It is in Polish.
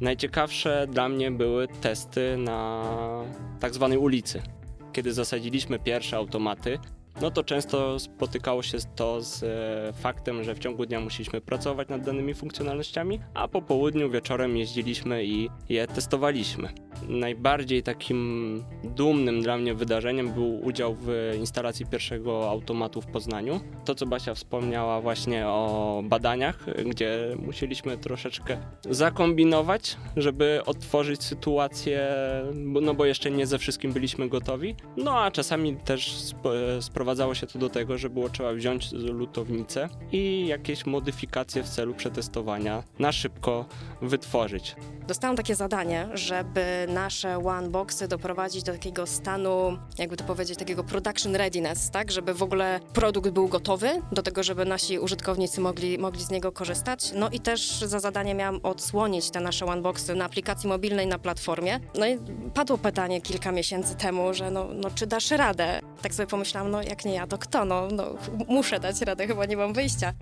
Najciekawsze dla mnie były testy na tak zwanej ulicy. Kiedy zasadziliśmy pierwsze automaty, no to często spotykało się to z e, faktem, że w ciągu dnia musieliśmy pracować nad danymi funkcjonalnościami, a po południu, wieczorem jeździliśmy i je testowaliśmy. Najbardziej takim dumnym dla mnie wydarzeniem był udział w instalacji pierwszego automatu w Poznaniu. To, co Basia wspomniała właśnie o badaniach, gdzie musieliśmy troszeczkę zakombinować, żeby otworzyć sytuację, no bo jeszcze nie ze wszystkim byliśmy gotowi. No a czasami też sp- sprowadzało się to do tego, że było trzeba wziąć lutownicę i jakieś modyfikacje w celu przetestowania na szybko wytworzyć. Dostałam takie zadanie, żeby nasze one-boxy doprowadzić do takiego stanu, jakby to powiedzieć, takiego production readiness, tak? Żeby w ogóle produkt był gotowy do tego, żeby nasi użytkownicy mogli, mogli z niego korzystać. No i też za zadanie miałam odsłonić te nasze one-boxy na aplikacji mobilnej na platformie. No i padło pytanie kilka miesięcy temu, że no, no czy dasz radę? Tak sobie pomyślałam, no jak nie ja, to kto? No, no muszę dać radę, chyba nie mam wyjścia.